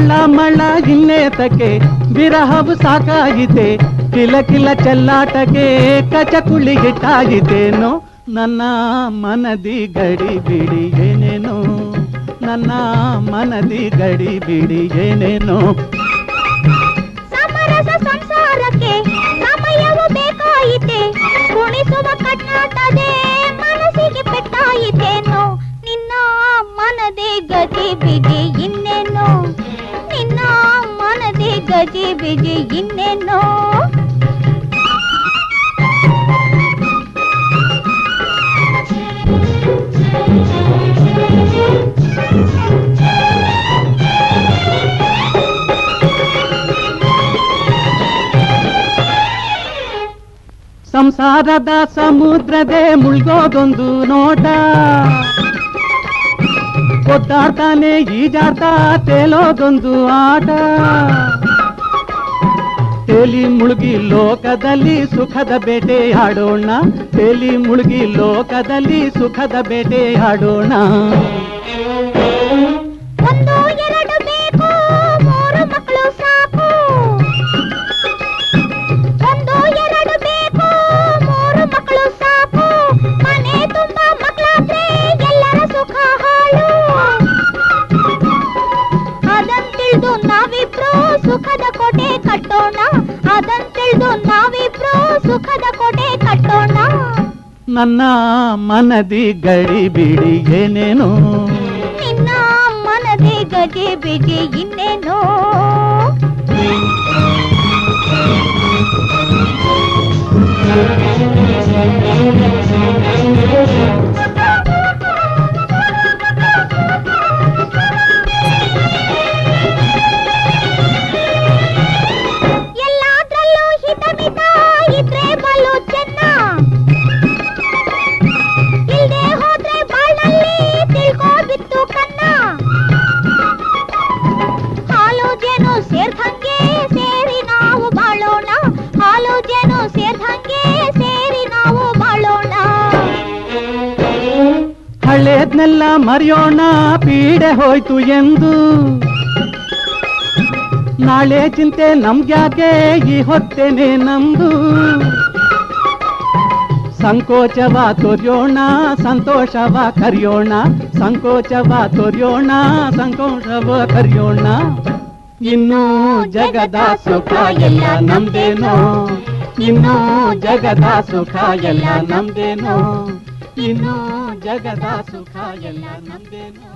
ತಳ ಮಳ ಹಿನ್ನೆತಕ್ಕೆ ಬಿರಹವು ಸಾಕಾಗಿದೆ. ಕಿಲ ಕಿಲ ಚೆಲ್ಲಾಟಕ್ಕೆ ಕಚಕುಳಿ ಹಿಟ್ಟಾಗಿದ್ದೇನೋ? ನನ್ನ ಮನದಿ ಗಡಿ ಬಿಡಿ ಏನೇನೋ? ನನ್ನ ಮನದಿ ಗಡಿ ಬಿಡಿ ಏನೇನೋ? ಸಮರಸ ಸಂಸಾರಕ್ಕೆ ಸಮಯವು ಬೇಕಾಯಿತೆ. ನಿನ್ನ ಮನದೇ ಗತಿ ಬಿಡಿ ಮನದೇ ಗಜಿ ಬಿಜಿ ಇನ್ನೇನೋ ಸಂಸಾರದ ಸಮುದ್ರದೇ ಮುಳ್ಗೋದೊಂದು ನೋಟ ಒದ್ದಾಡ್ತಾನೆ ಈಜಾಡ್ತಾ ತೇಲೋದೊಂದು ಆಟ ತೇಲಿ ಮುಳುಗಿ ಲೋಕದಲ್ಲಿ ಸುಖದ ಬೇಟೆ ಆಡೋಣ ತೇಲಿ ಮುಳುಗಿ ಲೋಕದಲ್ಲಿ ಸುಖದ ಬೇಟೆ ನಾವಿಬ್ರು ಸುಖದ ಕೋಟೆ ಕಟ್ಟೋಣ. ನನ್ನ ಮನದಿ ಗಡಿ ಬಿಡಿ ಏನೇನು ನಿನ್ನ ಮನದೇ ಗಜೆ ಬಿಜೆ ಇನ್ನೇನೋ ಹಳೇದ್ನೆಲ್ಲ ಮರೆಯೋಣ, ಪೀಡೆ ಹೋಯ್ತು ಎಂದು. ನಾಳೆ ಚಿಂತೆ ನಮ್ಗ್ಯಾಕೆ, ಈ ಹೊತ್ತೇನೆ ನಮ್ದು ಸಂಕೋಚವ ತೊರೆಯೋಣ, ಸಂತೋಷವ ಕರೆಯೋಣ, ಸಂಕೋಚವ ತೊರೆಯೋಣ, ಸಂತೋಷವ ಕರೆಯೋಣ. ಇನ್ನೂ ಜಗದ ಸುಖ ಎಲ್ಲ ನಮ್ದೇನೋ. ಇನ್ನು ಜಗದ ಸುಖ ಎಲ್ಲ ನಮ್ದೇನೋ. ಇನ್ನು ಜಗದ ಸುಖ ಎಲ್ಲ ನಮ್ದೇನೋ